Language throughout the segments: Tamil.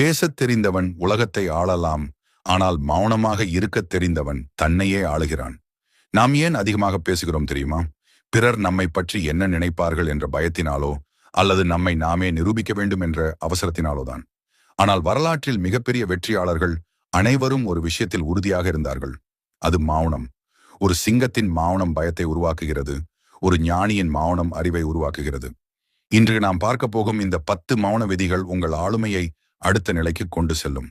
பேசத் தெரிந்தவன் உலகத்தை ஆளலாம் ஆனால் மௌனமாக இருக்கத் தெரிந்தவன் தன்னையே ஆளுகிறான். நாம் ஏன் அதிகமாக பேசுகிறோம் தெரியுமா? பிறர் நம்மை பற்றி என்ன நினைப்பார்கள் என்ற பயத்தினாலோ அல்லது நம்மை நாமே நிரூபிக்க வேண்டும் என்ற அவசரத்தினாலோதான் ஆனால் வரலாற்றில் மிகப்பெரிய வெற்றியாளர்கள் அனைவரும் ஒரு விஷயத்தில் உறுதியாக இருந்தார்கள். அது மௌனம். ஒரு சிங்கத்தின் மௌனம் பயத்தை உருவாக்குகிறது. ஒரு ஞானியின் மௌனம் அறிவை உருவாக்குகிறது. இன்று நாம் பார்க்க போகும் இந்த பத்து மௌன விதிகள் உங்கள் ஆளுமையை அடுத்த நிலைக்கு கொண்டு செல்லும்.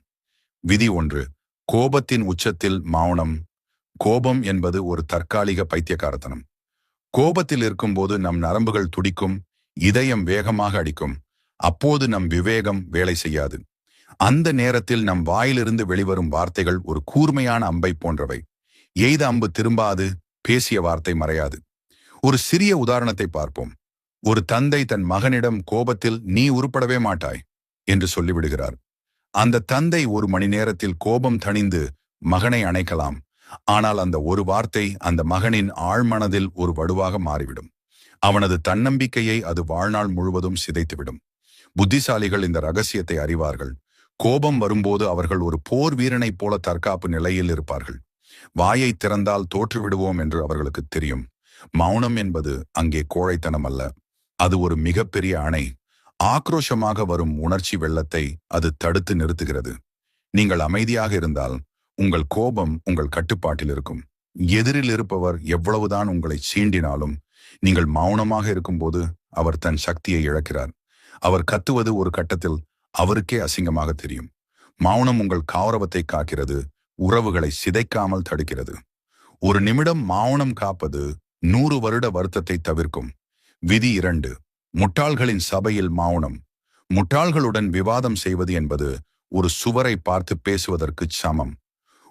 விதி ஒன்று கோபத்தின் உச்சத்தில் மௌனம். கோபம் என்பது ஒரு தற்காலிக பைத்தியக்காரத்தனம். கோபத்தில் இருக்கும்போது நம் நரம்புகள் துடிக்கும் இதயம் வேகமாக அடிக்கும். அப்போது நம் விவேகம் வேலை செய்யாது. அந்த நேரத்தில் நம் வாயிலிருந்து வெளிவரும் வார்த்தைகள் ஒரு கூர்மையான அம்பை போன்றவை. எய்த அம்பு திரும்பாது பேசிய வார்த்தை மறையாது. ஒரு சிறிய உதாரணத்தை பார்ப்போம். ஒரு தந்தை தன் மகனிடம் கோபத்தில் நீ உருப்படவே மாட்டாய். என்று சொல்லிவிடுகிறார். அந்த தந்தை ஒரு மணி நேரத்தில் கோபம் தணிந்து மகனை அணைக்கலாம். ஆனால் அந்த ஒரு வார்த்தை அந்த மகனின் ஆழ்மனதில் ஒரு வடுவாக மாறிவிடும். அவனது தன்னம்பிக்கையை அது வாழ்நாள் முழுவதும் சிதைத்துவிடும். புத்திசாலிகள் இந்த ரகசியத்தை அறிவார்கள். கோபம் வரும்போது அவர்கள் ஒரு போர் வீரனைப் போல தற்காப்பு நிலையில் இருப்பார்கள். வாயை திறந்தால் தோற்றுவிடுவோம் என்று அவர்களுக்கு தெரியும். மௌனம் என்பது அங்கே கோழைத்தனம் அல்ல அது ஒரு மிகப்பெரிய அணை. ஆக்ரோஷமாக வரும் உணர்ச்சி வெள்ளத்தை அது தடுத்து நிறுத்துகிறது. நீங்கள் அமைதியாக இருந்தால் உங்கள் கோபம் உங்கள் கட்டுப்பாட்டில் இருக்கும். எதிரில் இருப்பவர் எவ்வளவுதான் உங்களை சீண்டினாலும் நீங்கள் மௌனமாக இருக்கும்போது அவர் தன் சக்தியை இழக்கிறார். அவர் கத்துவது ஒரு கட்டத்தில் அவருக்கே அசிங்கமாக தெரியும். மௌனம் உங்கள் கௌரவத்தை காக்கிறது உறவுகளை சிதைக்காமல் தடுக்கிறது. ஒரு நிமிடம் மௌனம் காப்பது நூறு வருட வருத்தத்தை தவிர்க்கும். விதி இரண்டு முட்டாள்களின் சபையில் மௌனம். முட்டாள்களுடன் விவாதம் செய்வது என்பது ஒரு சுவரை பார்த்து பேசுவதற்கு சமம்.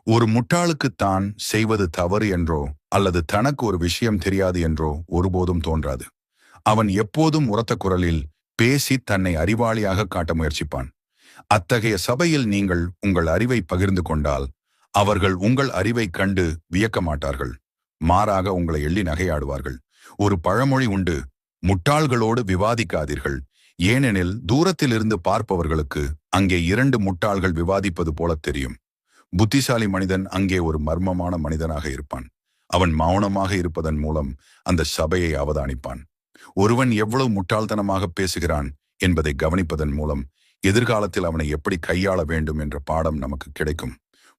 ஒரு முட்டாளுக்கு தான் செய்வது தவறு என்றோ அல்லது தனக்கு ஒரு விஷயம் தெரியாது என்றோ ஒருபோதும் தோன்றாது. அவன் எப்போதும் உரத்த குரலில் பேசி தன்னை அறிவாளியாக காட்ட முயற்சிப்பான். அத்தகைய சபையில் நீங்கள் உங்கள் அறிவை பகிர்ந்து கொண்டால் அவர்கள் உங்கள் அறிவை கண்டு வியக்க மாட்டார்கள். மாறாக உங்களை எள்ளி நகையாடுவார்கள். ஒரு பழமொழி உண்டு முட்டாள்களோடு விவாதிக்காதீர்கள். ஏனெனில் தூரத்திலிருந்து பார்ப்பவர்களுக்கு அங்கே இரண்டு முட்டாள்கள் விவாதிப்பது போல தெரியும். புத்திசாலி மனிதன் அங்கே ஒரு மர்மமான மனிதனாக இருப்பான். அவன் மௌனமாக இருப்பதன் மூலம் அந்த சபையை அவதானிப்பான். ஒருவன் எவ்வளவு முட்டாள்தனமாக பேசுகிறான் என்பதை கவனிப்பதன் மூலம் எதிர்காலத்தில் அவனை எப்படி கையாள வேண்டும் என்ற பாடம் நமக்கு கிடைக்கும்.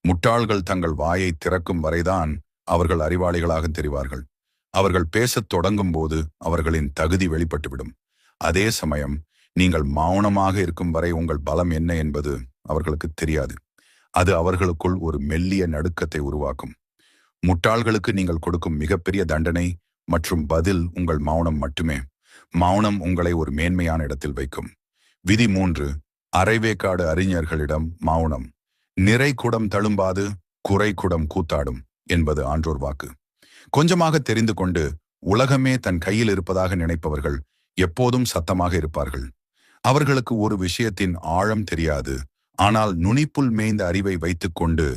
முட்டாள்கள் தங்கள் வாயை திறக்கும் வரைதான் அவர்கள் அறிவாளிகளாக தெரிவார்கள். அவர்கள் பேசத் தொடங்கும்போது அவர்களின் தகுதி வெளிப்பட்டுவிடும். அதே சமயம் நீங்கள் மௌனமாக இருக்கும் வரை உங்கள் பலம் என்ன என்பது அவர்களுக்கு தெரியாது. அது அவர்களுக்குள் ஒரு மெல்லிய நடுக்கத்தை உருவாக்கும். முட்டாள்களுக்கு நீங்கள் கொடுக்கும் மிகப்பெரிய தண்டனை மற்றும் பதில் உங்கள் மௌனம் மட்டுமே. மௌனம் உங்களை ஒரு மேன்மையான இடத்தில் வைக்கும். விதி மூன்று அரைவேக்காடு அறிஞர்களிடம் மௌனம். நிறை குடம் தழும்பாது குறை குடம் கூத்தாடும் என்பது ஆன்றோர் வாக்கு. கொஞ்சமாக தெரிந்து கொண்டு உலகமே தன் கையில் இருப்பதாக நினைப்பவர்கள் எப்போதும் சத்தமாக இருப்பார்கள். அவர்களுக்கு ஒரு விஷயத்தின் ஆழம் தெரியாது. ஆனால் நுனிப்புல் மேய்ந்த அறிவை வைத்துக்கொண்டு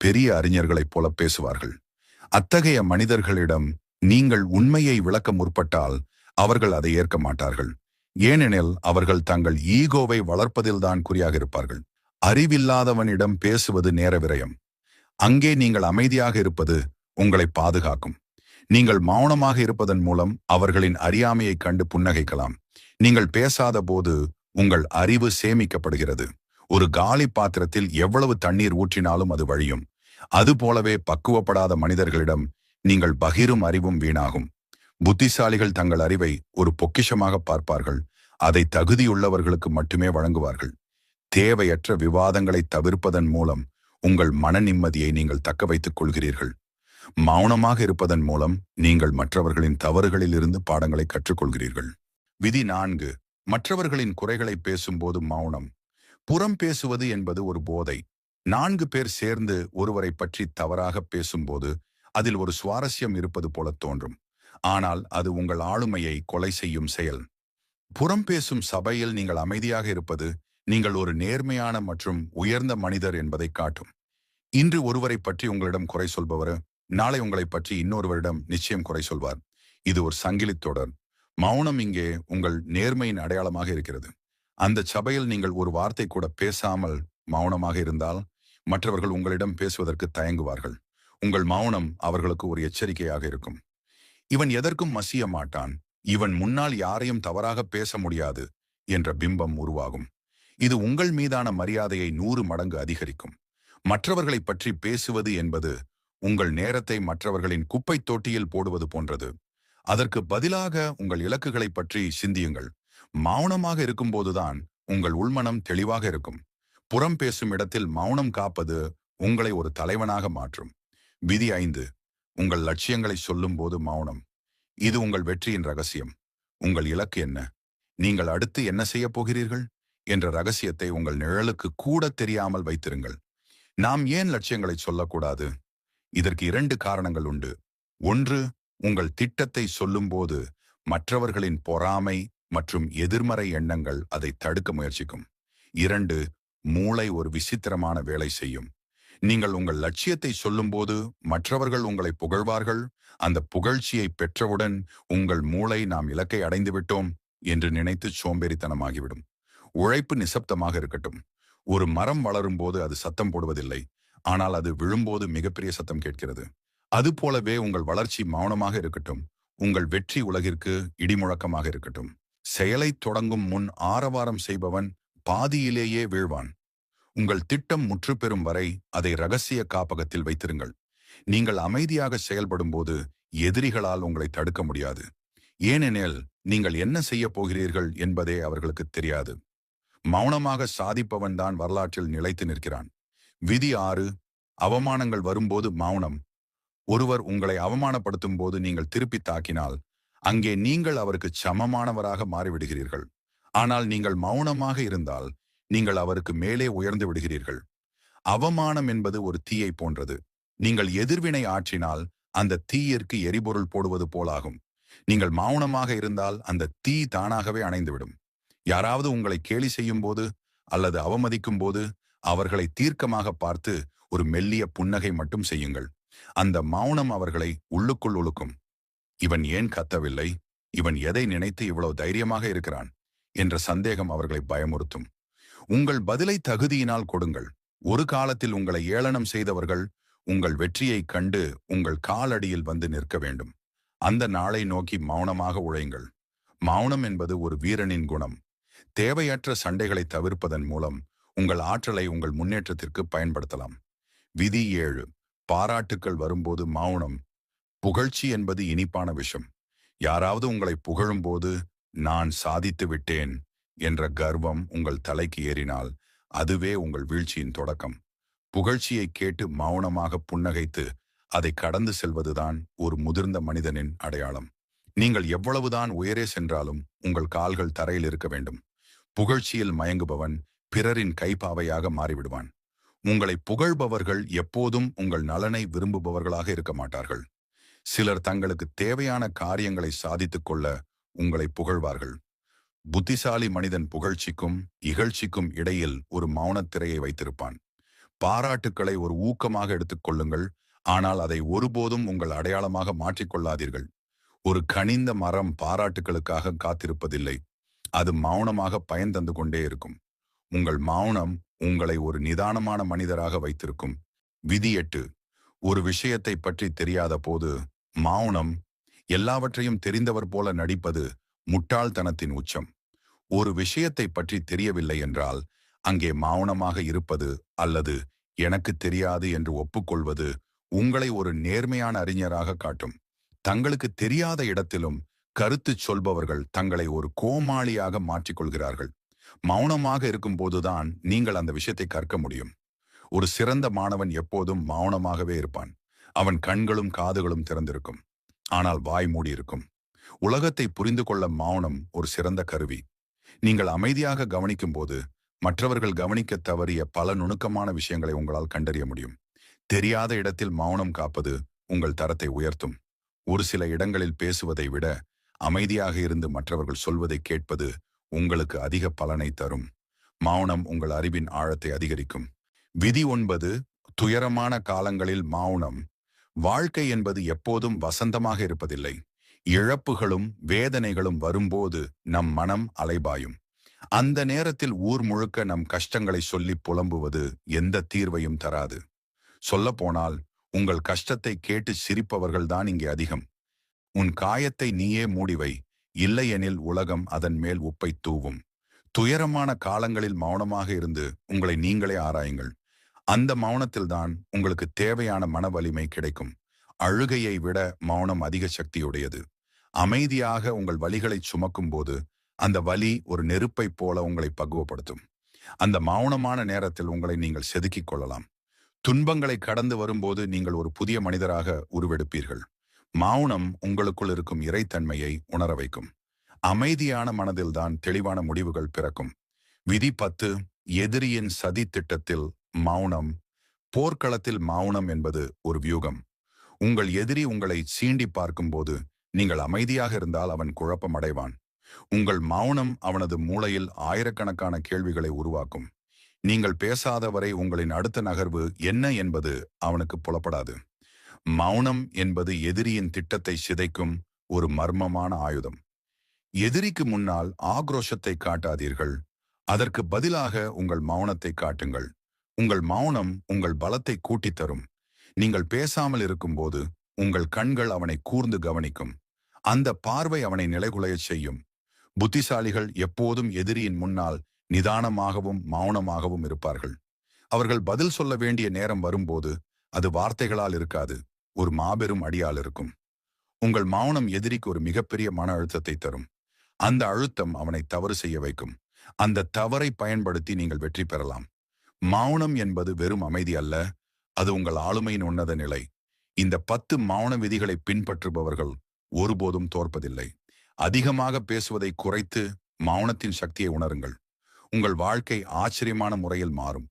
பெரிய அறிஞர்களைப் போல பேசுவார்கள். அத்தகைய மனிதர்களிடம் நீங்கள் உண்மையை விளக்க முற்பட்டால் அவர்கள் அதை ஏற்க மாட்டார்கள். ஏனெனில் அவர்கள் தங்கள் ஈகோவை வளர்ப்பதில்தான் குறியாக இருப்பார்கள். அறிவில்லாதவனிடம் பேசுவது நேர விரயம். அங்கே நீங்கள் அமைதியாக இருப்பது உங்களை பாதுகாக்கும். நீங்கள் மௌனமாக இருப்பதன் மூலம் அவர்களின் அறியாமையை கண்டு புன்னகைக்கலாம். நீங்கள் பேசாத போது உங்கள் அறிவு சேமிக்கப்படுகிறது. ஒரு காலி பாத்திரத்தில் எவ்வளவு தண்ணீர் ஊற்றினாலும் அது வழியும். அதுபோலவே பக்குவப்படாத மனிதர்களிடம் நீங்கள் பகிரும் அறிவும் வீணாகும். புத்திசாலிகள் தங்கள் அறிவை ஒரு பொக்கிஷமாக பார்ப்பார்கள். அதை தகுதியுள்ளவர்களுக்கு மட்டுமே வழங்குவார்கள். தேவையற்ற விவாதங்களை தவிர்ப்பதன் மூலம் உங்கள் மன நிம்மதியை நீங்கள் தக்க வைத்துக் கொள்கிறீர்கள். மௌனமாக இருப்பதன் மூலம் நீங்கள் மற்றவர்களின் தவறுகளில் இருந்து பாடங்களை கற்றுக்கொள்கிறீர்கள். விதி நான்கு மற்றவர்களின் குறைகளை பேசும்போது மௌனம். புறம் பேசுவது என்பது ஒரு போதை. நான்கு பேர் சேர்ந்து ஒருவரை பற்றி தவறாக பேசும்போது அதில் ஒரு சுவாரஸ்யம் இருப்பது போல தோன்றும். ஆனால் அது உங்கள் ஆளுமையை கொலை செய்யும் செயல். புறம் பேசும் சபையில் நீங்கள் அமைதியாக இருப்பது நீங்கள் ஒரு நேர்மையான மற்றும் உயர்ந்த மனிதர் என்பதை காட்டும். இன்று ஒருவரை பற்றி உங்களிடம் குறை சொல்பவர் நாளை உங்களை பற்றி இன்னொருவரிடம் நிச்சயம் குறை சொல்வார். இது ஒரு சங்கிலி தொடர். மௌனம் இங்கே உங்கள் நேர்மையின் அடையாளமாக இருக்கிறது. அந்த சபையில் நீங்கள் ஒரு வார்த்தை கூட பேசாமல் மௌனமாக இருந்தால் மற்றவர்கள் உங்களிடம் பேசுவதற்கு தயங்குவார்கள். உங்கள் மௌனம் அவர்களுக்கு ஒரு எச்சரிக்கையாக இருக்கும். இவன் எதற்கும் மசிய மாட்டான். இவன் முன்னால் யாரையும் தவறாக பேச முடியாது என்ற பிம்பம் உருவாகும். இது உங்கள் மீதான மரியாதையை நூறு மடங்கு அதிகரிக்கும். மற்றவர்களை பற்றி பேசுவது என்பது உங்கள் நேரத்தை மற்றவர்களின் குப்பைத் தொட்டியில் போடுவது போன்றது. அதற்கு பதிலாக உங்கள் இலக்குகளைப் பற்றி சிந்தியுங்கள். மௌனமாக இருக்கும்போதுதான் உங்கள் உள்மனம் தெளிவாக இருக்கும். புறம் பேசும் இடத்தில் மௌனம் காப்பது உங்களை ஒரு தலைவனாக மாற்றும். விதி ஐந்து. உங்கள் லட்சியங்களை சொல்லும்போது மௌனம். இது உங்கள் வெற்றியின் ரகசியம். உங்கள் இலக்கு என்ன? நீங்கள் அடுத்து என்ன செய்யப் போகிறீர்கள்? என்ற ரகசியத்தை உங்கள் நிழலுக்கு கூட தெரியாமல் வைத்திருங்கள். நாம் ஏன் லட்சியங்களை சொல்லக்கூடாது? இதற்கு இரண்டு காரணங்கள் உண்டு. ஒன்று உங்கள் திட்டத்தை சொல்லும்போது மற்றவர்களின் பொறாமை மற்றும் எதிர்மறை எண்ணங்கள் அதை தடுக்க முயற்சிக்கும். இரண்டு மூளை ஒரு விசித்திரமான வேலை செய்யும். நீங்கள் உங்கள் லட்சியத்தை சொல்லும்போது மற்றவர்கள் உங்களை புகழ்வார்கள். அந்த புகழ்ச்சியை பெற்றவுடன் உங்கள் மூளை நாம் இலக்கை அடைந்துவிட்டோம் என்று நினைத்து சோம்பேறித்தனமாகிவிடும். உழைப்பு நிசப்தமாக இருக்கட்டும். ஒரு மரம் வளரும் போது அது சத்தம் போடுவதில்லை. ஆனால் அது விழும்போது மிகப்பெரிய சத்தம் கேட்கிறது. அதுபோலவே உங்கள் வளர்ச்சி மௌனமாக இருக்கட்டும். உங்கள் வெற்றி உலகிற்கு இடிமுழக்கமாக இருக்கட்டும். செயலை தொடங்கும் முன் ஆரவாரம் செய்பவன் பாதியிலேயே வீழ்வான். உங்கள் திட்டம் முற்றுப்பெறும் வரை அதை ரகசிய காப்பகத்தில் வைத்திருங்கள். நீங்கள் அமைதியாக செயல்படும் போது எதிரிகளால் உங்களை தடுக்க முடியாது. ஏனெனில் நீங்கள் என்ன செய்ய போகிறீர்கள் என்பதே அவர்களுக்கு தெரியாது. மௌனமாக சாதிப்பவன் தான் வரலாற்றில் நிலைத்து நிற்கிறான். விதி ஆறு அவமானங்கள் வரும்போது மௌனம். ஒருவர் உங்களை அவமானப்படுத்தும் போது நீங்கள் திருப்பி தாக்கினால் அங்கே நீங்கள் அவருக்கு சமமானவராக மாறிவிடுகிறீர்கள். ஆனால் நீங்கள் மௌனமாக இருந்தால் நீங்கள் அவருக்கு மேலே உயர்ந்து விடுகிறீர்கள். அவமானம் என்பது ஒரு தீயை போன்றது. நீங்கள் எதிர்வினை ஆற்றினால் அந்த தீயிற்கு எரிபொருள் போடுவது போலாகும். நீங்கள் மௌனமாக இருந்தால் அந்த தீ தானாகவே அணைந்துவிடும். யாராவது உங்களை கேலி செய்யும் போது அல்லது அவமதிக்கும் போது அவர்களை தீர்க்கமாக பார்த்து ஒரு மெல்லிய புன்னகை மட்டும் செய்யுங்கள். அந்த மௌனம் அவர்களை உள்ளுக்குள் உழுக்கும் இவன் ஏன் கத்தவில்லை? இவன் எதை நினைத்து இவ்வளவு தைரியமாக இருக்கிறான்? என்ற சந்தேகம் அவர்களை பயமுறுத்தும். உங்கள் பதிலை தகுதியினால் கொடுங்கள். ஒரு காலத்தில் உங்களை ஏளனம் செய்தவர்கள் உங்கள் வெற்றியைக் கண்டு உங்கள் காலடியில் வந்து நிற்க வேண்டும். அந்த நாளை நோக்கி மௌனமாக உழையுங்கள். மௌனம் என்பது ஒரு வீரனின் குணம். தேவையற்ற சண்டைகளை தவிர்ப்பதன் மூலம் உங்கள் ஆற்றலை உங்கள் முன்னேற்றத்திற்கு பயன்படுத்தலாம். விதி ஏழு. பாராட்டுக்கள் வரும்போது மௌனம். புகழ்ச்சி என்பது இனிப்பான விஷயம் யாராவது உங்களை புகழும்போது நான் சாதித்து விட்டேன் என்ற கர்வம் உங்கள் தலைக்கு ஏறினால் அதுவே உங்கள் வீழ்ச்சியின் தொடக்கம். புகழ்ச்சியை கேட்டு மௌனமாக புன்னகைத்து அதை கடந்து செல்வதுதான் ஒரு முதிர்ந்த மனிதனின் அடையாளம். நீங்கள் எவ்வளவுதான் உயரே சென்றாலும் உங்கள் கால்கள் தரையில் இருக்க வேண்டும். புகழ்ச்சியில் மயங்குபவன் பிறரின் கைப்பாவையாக மாறிவிடுவான். உங்களை புகழ்பவர்கள் எப்போதும் உங்கள் நலனை விரும்புபவர்களாக இருக்க மாட்டார்கள். சிலர் தங்களுக்கு தேவையான காரியங்களை சாதித்துக் கொள்ள உங்களை புகழ்வார்கள். புத்திசாலி மனிதன் புகழ்ச்சிக்கும் இகழ்ச்சிக்கும் இடையில் ஒரு மௌனத்திரையை வைத்திருப்பான். பாராட்டுக்களை ஒரு ஊக்கமாக எடுத்துக்கொள்ளுங்கள் ஆனால் அதை ஒருபோதும் உங்கள் அடையாளமாக மாற்றிக்கொள்ளாதீர்கள் ஒரு கனிந்த மரம் பாராட்டுகளுக்காக காத்திருப்பதில்லை. அது மௌனமாக பயன் தந்து கொண்டே இருக்கும். உங்கள் மௌனம் உங்களை ஒரு நிதானமான மனிதராக வைத்திருக்கும். விதி எட்டு ஒரு விஷயத்தை பற்றி தெரியாத போது மௌனம் எல்லாவற்றையும் தெரிந்தவர் போல நடிப்பது முட்டாள்தனத்தின் உச்சம். ஒரு விஷயத்தை பற்றி தெரியவில்லை என்றால் அங்கே மௌனமாக இருப்பது அல்லது எனக்கு தெரியாது என்று ஒப்புக்கொள்வது உங்களை ஒரு நேர்மையான அறிஞராக காட்டும். தங்களுக்கு தெரியாத இடத்திலும் கருத்து சொல்பவர்கள் தங்களை ஒரு கோமாளியாக மாற்றிக்கொள்கிறார்கள். மௌனமாக இருக்கும் போதுதான் நீங்கள் அந்த விஷயத்தை கற்க முடியும். ஒரு சிறந்த மாணவன் எப்போதும் மௌனமாகவே இருப்பான். அவன் கண்களும் காதுகளும் திறந்திருக்கும். ஆனால் வாய் மூடி இருக்கும். உலகத்தை புரிந்து கொள்ள மௌனம் ஒரு சிறந்த கருவி. நீங்கள் அமைதியாக கவனிக்கும் போது மற்றவர்கள் கவனிக்க தவறிய பல நுணுக்கமான விஷயங்களை உங்களால் கண்டறிய முடியும். தெரியாத இடத்தில் மௌனம் காப்பது உங்கள் தரத்தை உயர்த்தும். ஒரு சில இடங்களில் பேசுவதை விட அமைதியாக இருந்து மற்றவர்கள் சொல்வதை கேட்பது உங்களுக்கு அதிக பலனை தரும். மௌனம் உங்கள் அறிவின் ஆழத்தை அதிகரிக்கும். விதி ஒன்பது துயரமான காலங்களில் மௌனம். வாழ்க்கை என்பது எப்போதும் வசந்தமாக இருப்பதில்லை. இழப்புகளும் வேதனைகளும் வரும்போது நம் மனம் அலைபாயும். அந்த நேரத்தில் ஊர் முழுக்க நம் கஷ்டங்களை சொல்லி புலம்புவது எந்த தீர்வையும் தராது. சொல்லப்போனால் உங்கள் கஷ்டத்தை கேட்டு சிரிப்பவர்கள்தான் இங்கே அதிகம். உன் காயத்தை நீயே மூடிவை. இல்லையெனில் உலகம் அதன் மேல் உப்பை தூவும். துயரமான காலங்களில் மௌனமாக இருந்து உங்களை நீங்களே ஆராயுங்கள். அந்த மௌனத்தில்தான் உங்களுக்கு தேவையான மன வலிமை கிடைக்கும். அழுகையை விட மௌனம் அதிக சக்தியுடையது. அமைதியாக உங்கள் வலிகளை சுமக்கும் போது அந்த வலி ஒரு நெருப்பைப் போல உங்களை பக்குவப்படுத்தும். அந்த மௌனமான நேரத்தில் உங்களை நீங்கள் செதுக்கிக் கொள்ளலாம். துன்பங்களை கடந்து வரும்போது நீங்கள் ஒரு புதிய மனிதராக உருவெடுப்பீர்கள். மௌனம் உங்களுக்குள் இருக்கும் இறைத்தன்மையை உணர வைக்கும். அமைதியான மனதில்தான் தெளிவான முடிவுகள் பிறக்கும். விதி பத்து எதிரியின் சதி திட்டத்தில் மௌனம். போர்க்களத்தில் மௌனம் என்பது ஒரு வியூகம். உங்கள் எதிரி உங்களை சீண்டி பார்க்கும்போது நீங்கள் அமைதியாக இருந்தால் அவன் குழப்பம் அடைவான். உங்கள் மௌனம் அவனது மூளையில் ஆயிரக்கணக்கான கேள்விகளை உருவாக்கும். நீங்கள் பேசாதவரை உங்களின் அடுத்த நகர்வு என்ன என்பது அவனுக்கு புலப்படாது. மௌனம் என்பது எதிரியின் திட்டத்தை சிதைக்கும் ஒரு மர்மமான ஆயுதம். எதிரிக்கு முன்னால் ஆக்ரோஷத்தை காட்டாதீர்கள். அதற்கு பதிலாக உங்கள் மௌனத்தை காட்டுங்கள். உங்கள் மௌனம் உங்கள் பலத்தை கூட்டித் தரும் நீங்கள் பேசாமல் இருக்கும்போது உங்கள் கண்கள் அவனை கூர்ந்து கவனிக்கும். அந்த பார்வை அவனை நிலைகுலையச் செய்யும். புத்திசாலிகள் எப்போதும் எதிரியின் முன்னால் நிதானமாகவும் மௌனமாகவும் இருப்பார்கள். அவர்கள் பதில் சொல்ல வேண்டிய நேரம் வரும்போது அது வார்த்தைகளால் இருக்காது. ஒரு மாபெரும் அடியால் இருக்கும். உங்கள் மௌனம் எதிரிக்கு ஒரு மிகப்பெரிய மன அழுத்தத்தை தரும். அந்த அழுத்தம் அவனை தவறு செய்ய வைக்கும். அந்த தவறை பயன்படுத்தி நீங்கள் வெற்றி பெறலாம். மௌனம் என்பது வெறும் அமைதி அல்ல அது உங்கள் ஆளுமையின் உன்னத நிலை. இந்த பத்து மௌன விதிகளை பின்பற்றுபவர்கள் ஒருபோதும் தோற்பதில்லை. அதிகமாக பேசுவதை குறைத்து மௌனத்தின் சக்தியை உணருங்கள். உங்கள் வாழ்க்கை ஆச்சரியமான முறையில் மாறும்.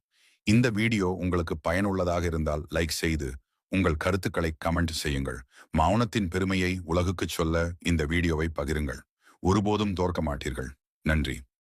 இந்த வீடியோ உங்களுக்கு பயனுள்ளதாக இருந்தால் லைக் செய்து உங்கள் கருத்துக்களை கமெண்ட் செய்யுங்கள். மௌனத்தின் பெருமையை உலகுக்குச் சொல்ல இந்த வீடியோவை பகிருங்கள். ஒருபோதும் தோற்க மாட்டீர்கள். நன்றி.